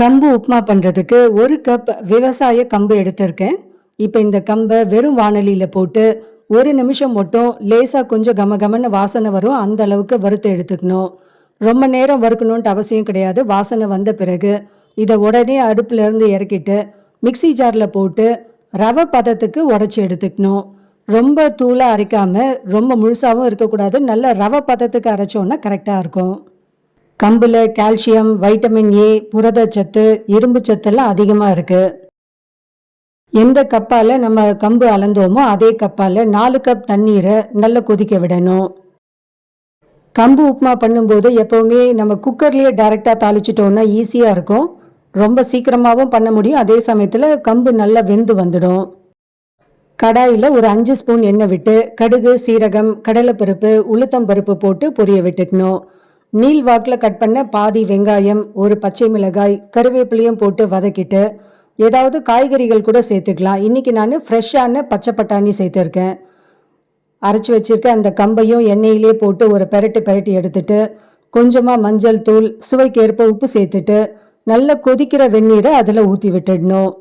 கம்பு உப்புமா பண்ணுறதுக்கு ஒரு கப் விவசாய கம்பு எடுத்திருக்கேன். இப்போ இந்த கம்பை வெறும் வானலியில் போட்டு ஒரு நிமிஷம் மட்டும் லேசாக கொஞ்சம் கம கமன்னு வாசனை வரும். அந்த அளவுக்கு வறுத்து எடுத்துக்கணும். ரொம்ப நேரம் வறுக்கணுன்ட்டு அவசியம் கிடையாது. வாசனை வந்த பிறகு இதை உடனே அடுப்பில் இருந்து இறக்கிட்டு மிக்ஸி ஜாரில் போட்டு ரவை பதத்துக்கு உடச்சி எடுத்துக்கணும். ரொம்ப தூளாக அரைக்காமல் ரொம்ப முழுசாகவும் இருக்கக்கூடாது. நல்ல ரவை பதத்துக்கு அரைச்சோன்னா கரெக்டாக இருக்கும். கம்பில் கால்சியம் வைட்டமின் ஏ புரதச்சத்து இரும்பு சத்தெல்லாம் அதிகமாக இருக்கு. எந்த கப்பால் நம்ம கம்பு அளந்தோமோ அதே கப்பால் நாலு கப் தண்ணீரை நல்லா கொதிக்க விடணும். கம்பு உப்புமா பண்ணும்போது எப்போவுமே நம்ம குக்கர்லேயே டைரெக்டாக தாளிச்சிட்டோம்னா ஈஸியாக இருக்கும். ரொம்ப சீக்கிரமாகவும் பண்ண முடியும். அதே சமயத்தில் கம்பு நல்லா வெந்து வந்துடும். கடாயில் ஒரு அஞ்சு ஸ்பூன் எண்ணெய் விட்டு கடுகு சீரகம் கடலைப்பருப்பு உளுத்தம் பருப்பு போட்டு பொரிய விட்டுக்கணும். நீல் வாக்கில் கட் பண்ண பாதி வெங்காயம் ஒரு பச்சை மிளகாய் கருவேப்பிலையும் போட்டு வதக்கிட்டு ஏதாவது காய்கறிகள் கூட சேர்த்துக்கலாம். இன்றைக்கி நான் ஃப்ரெஷ்ஷான பச்சை பட்டாணி சேர்த்துருக்கேன். அரைச்சி வச்சுருக்க அந்த கம்பையும் எண்ணெயிலே போட்டு ஒரு பெரட்டு பெரட்டி எடுத்துட்டு கொஞ்சமாக மஞ்சள் தூள் சுவைக்கேற்ப உப்பு சேர்த்துட்டு நல்லா கொதிக்கிற வெந்நீரை அதில் ஊற்றி விட்டுடணும்.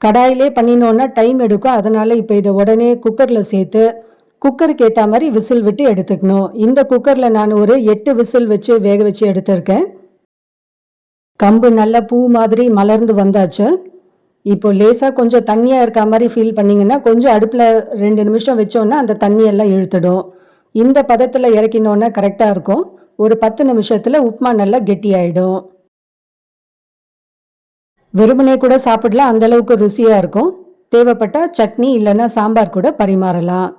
கடாயிலே பண்ணினோன்னா டைம் எடுக்கும். அதனால் இப்போ இதை உடனே குக்கரில் சேர்த்து குக்கருக்கு ஏற்ற மாதிரி விசில் விட்டு எடுத்துக்கணும். இந்த குக்கரில் நான் ஒரு எட்டு விசில் வச்சு வேக வச்சு எடுத்திருக்கேன். கம்பு நல்லா பூ மாதிரி மலர்ந்து வந்தாச்சு. இப்போ லேசாக கொஞ்சம் தண்ணியாக இருக்க மாதிரி ஃபீல் பண்ணிங்கன்னா கொஞ்சம் அடுப்பில் ரெண்டு நிமிஷம் வச்சோன்னா அந்த தண்ணியெல்லாம் இழுத்துடும். இந்த பதத்தில் இறக்கினோன்னா கரெக்டாக இருக்கும். ஒரு பத்து நிமிஷத்தில் உப்புமா நல்லா கெட்டியாயிடும். வெறுமனே கூட சாப்பிடலாம். அந்த அளவுக்கு ருசியாக இருக்கும். தேவைப்பட்டால் சட்னி இல்லைன்னா சாம்பார் கூட பரிமாறலாம்.